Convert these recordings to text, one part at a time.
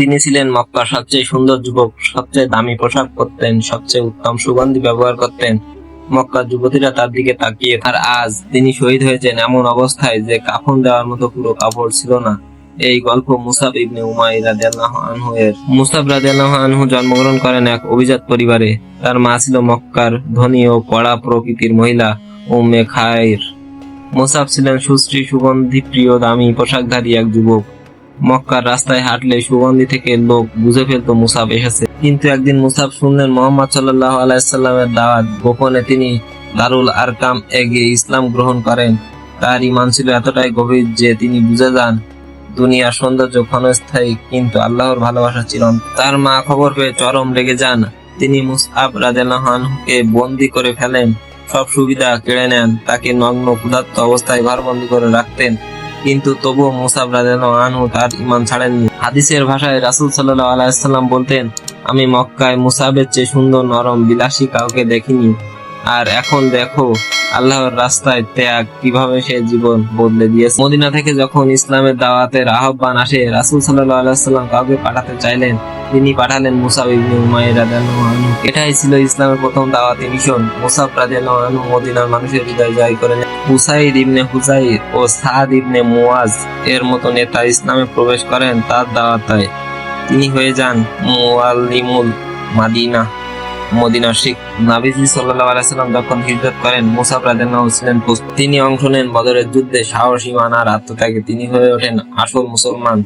তিনি ছিলেন মক্কার সবচেয়ে সুন্দর যুবক, সবচেয়ে দামি পোশাক পরতেন, সবচেয়ে উত্তম সুগন্ধি ব্যবহার করতেন। মক্কার যুবতীরা তার দিকে তাকিয়ে, আর আজ তিনি শহীদ হয়েছেন এমন অবস্থায় যে কাফন দেওয়ার মতো পুরো কাপড় ছিল না। এই গল্প মুসাব ইবনে উমাই রাদিয়াল্লাহু আনহু এর। মুসাব রাদিয়াল্লাহু আনহু জন্মগ্রহণ করেন এক অভিজাত পরিবারে। তার মা ছিল মক্কার ধনী ও কড়া প্রকৃতির মহিলা, উম্মে খায়ের মুসাব ছিলেন সুশ্রী, সুগন্ধি প্রিয়, দামি পোশাকধারী এক যুবক। মক্কার রাস্তায় হাঁটলে সুগন্ধি থেকে লোক বুঝে ফেলতো মুসাব এসেছে। কিন্তু একদিন মুসাব শুনলেন মোহাম্মদ সাল্লাহ আলাইসাল্লামের দাওয়াত। গোপনে তিনি দারুল আরকাম এগিয়ে ইসলাম গ্রহণ করেন। তার ইমান ছিল এতটাই গভীর যে তিনি বুঝে যান, দুনিয়ার সৌন্দর্য ক্ষণস্থায়ী, কিন্তু আল্লাহর ভালোবাসা চিরন্তন তার মা খবর পেয়ে চরম রেগে যান। তিনি মুসআব রাজানহানকে বন্দি করে ফেলেন, সব সুবিধা কেড়ে নেন। তাকে নগ্ন, ক্ষুধার্ত অবস্থায় ঘরবন্দি করে রাখতেন। কিন্তু তবুও মুসাব আনু তার ইমান ছাড়েননি। হাদিসের ভাষায় রাসুল সাল্লাহ আলাইসাল্লাম বলতেন, আমি মক্কায় মুসাবের চেয়ে সুন্দর, নরম, বিলাসী কাউকে দেখিনি। আর এখন দেখো আল্লাহর রাস্তায় ত্যাগ, কীভাবে সে জীবন বদলে দিয়েছে। মদিনা থেকে যখন ইসলামের দাওয়াতের আহ্বান আসে, রাসূল সাল্লাম কাউকে পাঠাতে চাইলেন, তিনি পাঠালেন ইবনে উমাইর এটাই ছিল ইসলামের প্রথম দাওয়াতি মিশন। মুসাব আনহু মদিনার মানুষের হৃদয় জয় করে নেন হুসাইদ ইবনে হুসাইর ও সাদ ইবনে মুয়াজ এর মতো নেতা ইসলামে প্রবেশ করেন তার দাওয়াতায় তিনি হয়ে যান মুআল্লিমুল মাদিনা। মদিনার শিখ নাবিজি সাল্লাল্লাহু আলাইহি সাল্লাম যখন হিজরত করেন রাদিয়াল্লাহু ছিলেন তিনি অংশ নেন বদরের যুদ্ধে, সাহস ইমান আর আত্মত্যাগে। তিনি হয়ে ওঠেন আসল মুসলমান।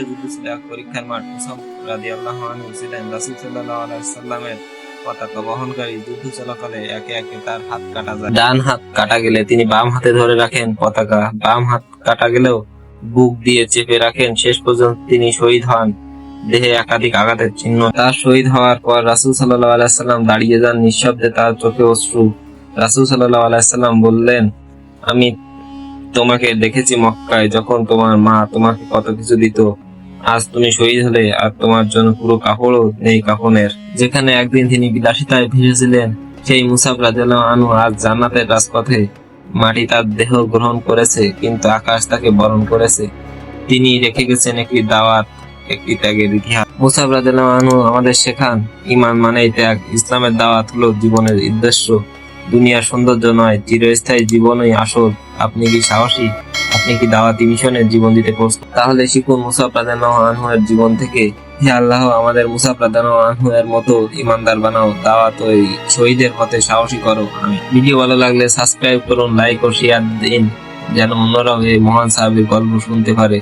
যুদ্ধ ছিল এক পরীক্ষার মাঠ। মুসাব রাদিয়াল্লাহু আনহু ছিলেন রাসূল সাল্লাল্লাহু আলাইহি সাল্লামের পতাকা বহনকারী। যুদ্ধ চলাকালে একে একে তার হাত কাটা যায়। ডান হাত কাটা গেলে তিনি বাম হাতে ধরে রাখেন পতাকা। বাম হাত কাটা গেলেও বুক দিয়ে চেপে রাখেন। শেষ পর্যন্ত তিনি শহীদ হন। দেহে একাধিক আঘাতের চিহ্ন। তার শহীদ হওয়ার পর রাসূল সাল্লাল্লাহু আলাইহি সাল্লাম দাঁড়িয়ে যান নিঃশব্দে তার চোখে অশ্রু। রাসূল সাল্লাল্লাহু আলাইহি সাল্লাম বললেন, আমি তোমাকে দেখেছি মক্কায় যখন তোমার মা তোমাকে কত কিছু দিত। আজ তুমি শহীদ হলে আর তোমার জন্য পুরো কাপড়ও নেই কাফনের। যেখানে একদিন তিনি বিলাসিতায় ভেসেছিলেন, সেই মুসাফ রাদিয়াল্লাহু আনহু আজ জান্নাতের রাজপথে মাটি তার দেহ গ্রহণ করেছে, কিন্তু আকাশ তাকে বরণ করেছে। তিনি রেখে গেছেন একটি দাওয়াত। একটি ত্যাগের ইতিহাস। মুসাফ আনহু আমাদের শেখান ইমান মানেই ত্যাগ, ইসলামের দাওয়াত হলো জীবনের উদ্দেশ্য। দুনিয়ার সৌন্দর্য নয়, চিরস্থায়ী জীবনই আসল। আপনি কি সাহসী? আপনি কি দাওয়াতি মিশনের জীবন দিতে প্রস্তুত? তাহলে শিখুন মুসাফ আনহু এর জীবন থেকে। হে আল্লাহ, আমাদের মুসাফ আনহু এর মতো ইমানদার বানাও, দাওয়াত ওই শহীদের পথে সাহসী করো। আমি ভিডিও ভালো লাগলে সাবস্ক্রাইব করুন, লাইক ও শেয়ার দিন, যেন অন্যরাও এই মহান সাহাবীর গল্প শুনতে পারে।